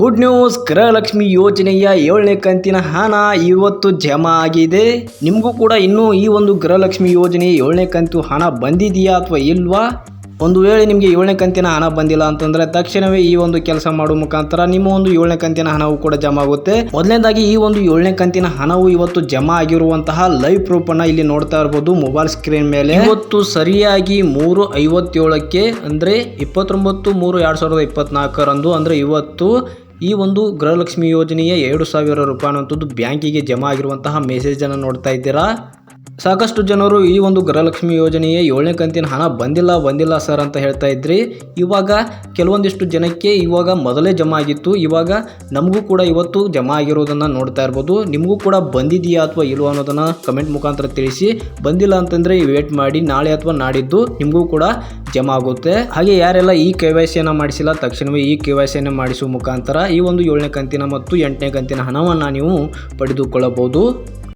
Good news Gruhalakshmi ಯೋಜನೆಯ ಏಳನೇ ಕಂತಿನ ಹಣ ಇವತ್ತು ಜಮಾ ಆಗಿದೆ. ನಿಮಗೂ ಕೂಡ ಇನ್ನೂ ಈ ಒಂದು ಗೃಹಲಕ್ಷ್ಮಿ ಯೋಜನೆ ಏಳನೇ ಕಂತು ಹಣ ಬಂದಿದೆಯಾ ಅಥವಾ ಇಲ್ವಾ? ಒಂದು ವೇಳೆ ನಿಮಗೆ ಏಳನೇ ಕಂತಿನ ಹಣ ಬಂದಿಲ್ಲ ಅಂತಂದ್ರೆ ತಕ್ಷಣವೇ ಈ ಒಂದು ಕೆಲಸ ಮಾಡುವ ಮುಖಾಂತರ ನಿಮ್ಮ ಒಂದು ಏಳನೇ ಕಂತಿನ ಹಣವು ಕೂಡ ಜಮಾ ಆಗುತ್ತೆ. ಮೊದಲನೇದಾಗಿ ಈ ಒಂದು ಏಳನೇ ಕಂತಿನ ಹಣವು ಇವತ್ತು ಜಮಾ ಆಗಿರುವಂತಹ ಲೈವ್ ಪ್ರೂಫ್ ಅನ್ನ ಇಲ್ಲಿ ನೋಡ್ತಾ ಇರಬಹುದು ಮೊಬೈಲ್ ಸ್ಕ್ರೀನ್ ಮೇಲೆ. ಇವತ್ತು ಸರಿಯಾಗಿ ಮೂರು ಐವತ್ತೇಳಕ್ಕೆ ಅಂದ್ರೆ ಇಪ್ಪತ್ತೊಂಬತ್ತು ಮೂರು ಎರಡ್ ಸಾವಿರದ ಇಪ್ಪತ್ನಾಲ್ಕರಂದು ಅಂದ್ರೆ ಇವತ್ತು ಈ ಒಂದು ಗೃಹಲಕ್ಷ್ಮಿ ಯೋಜನೆಯ ಎರಡು ಸಾವಿರ ರೂಪಾಯಿ ಅನ್ನುವಂಥದ್ದು ಬ್ಯಾಂಕಿಗೆ ಜಮಾ ಆಗಿರುವಂತಹ ಮೆಸೇಜ್ ಅನ್ನು ನೋಡ್ತಾ ಇದ್ದೀರಾ? ಸಾಕಷ್ಟು ಜನರು ಈ ಒಂದು ಗೃಹಲಕ್ಷ್ಮಿ ಯೋಜನೆಯ ಏಳನೇ ಕಂತಿನ ಹಣ ಬಂದಿಲ್ಲ ಬಂದಿಲ್ಲ ಸರ್ ಅಂತ ಹೇಳ್ತಾ ಇದ್ರಿ. ಇವಾಗ ಕೆಲವೊಂದಿಷ್ಟು ಜನಕ್ಕೆ ಇವಾಗ ಮೊದಲೇ ಜಮಾ ಆಗಿತ್ತು. ಇವಾಗ ನಮಗೂ ಕೂಡ ಇವತ್ತು ಜಮಾ ಆಗಿರೋದನ್ನು ನೋಡ್ತಾ ಇರ್ಬೋದು. ನಿಮಗೂ ಕೂಡ ಬಂದಿದೆಯಾ ಅಥವಾ ಇಲ್ಲವೋ ಅನ್ನೋದನ್ನು ಕಮೆಂಟ್ ಮುಖಾಂತರ ತಿಳಿಸಿ. ಬಂದಿಲ್ಲ ಅಂತಂದರೆ ವೇಟ್ ಮಾಡಿ, ನಾಳೆ ಅಥವಾ ನಾಡಿದ್ದು ನಿಮಗೂ ಕೂಡ ಜಮಾ ಆಗುತ್ತೆ. ಹಾಗೆ ಯಾರೆಲ್ಲ ಈ ಕೆ ವೈ ಸಿಯನ್ನು ಮಾಡಿಸಿಲ್ಲ, ತಕ್ಷಣವೇ ಈ ಕೆ ವೈ ಸಿಯನ್ನು ಮಾಡಿಸುವ ಮುಖಾಂತರ ಈ ಒಂದು ಏಳನೇ ಕಂತಿನ ಮತ್ತು ಎಂಟನೇ ಕಂತಿನ ಹಣವನ್ನು ನೀವು ಪಡೆದುಕೊಳ್ಳಬಹುದು.